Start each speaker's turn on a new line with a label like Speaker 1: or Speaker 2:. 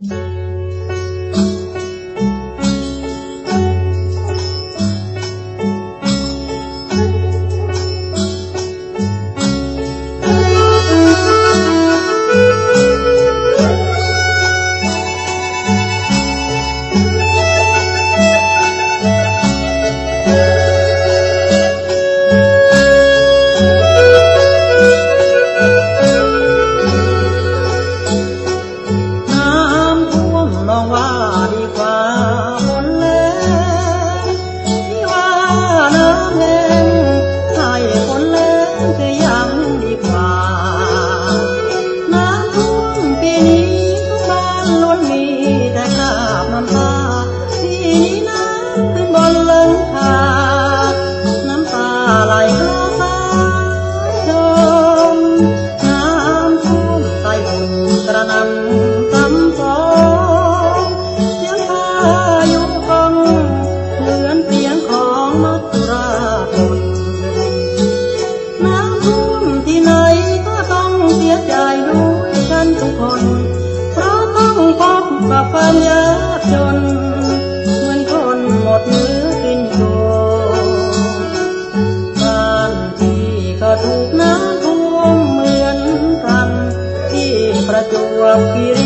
Speaker 1: Yeah. แต่กราบน้ำตาที่นี้นะขึ้นบนหลังคา กับความยากจน เหมือนคนหมดเนื้อกินตัวบ้านที่ก็ถูกน้ำท่วมเหมือนกันที่ประจวบคีรี